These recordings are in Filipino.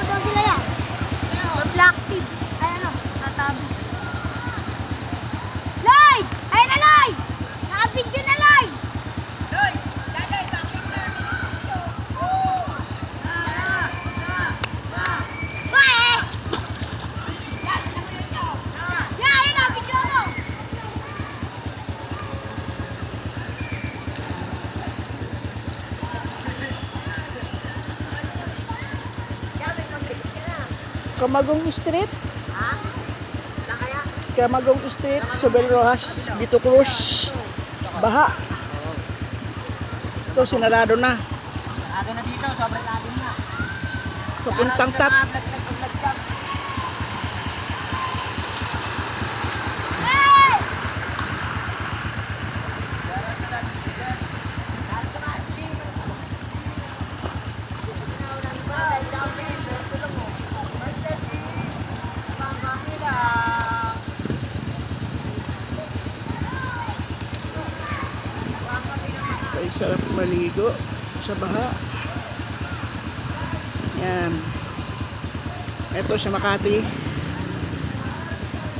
我刚进来。Kamagong Street. Ha? Kaya? Kamagong Street, Sobel Rojas, Dito Cruz. Baha. Ito, sinarado na. Aga na dito, sobrang lalim na. Papuntang tap. Ay, sarap maligo sa baha. Yan. Ito sa Makati.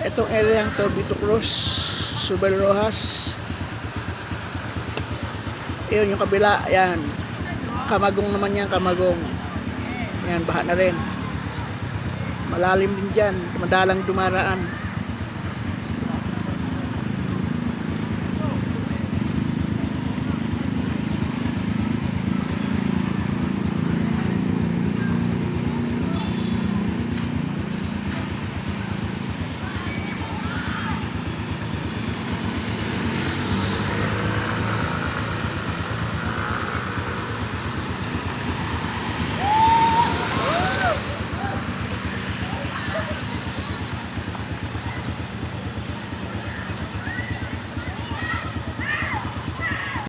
Itong area to, Bito Cruz, Subel Rojas. Iyon yung kabila, yan. Kamagong naman yan, kamagong. Yan, baha na rin. Malalim din dyan, madalang dumaraan.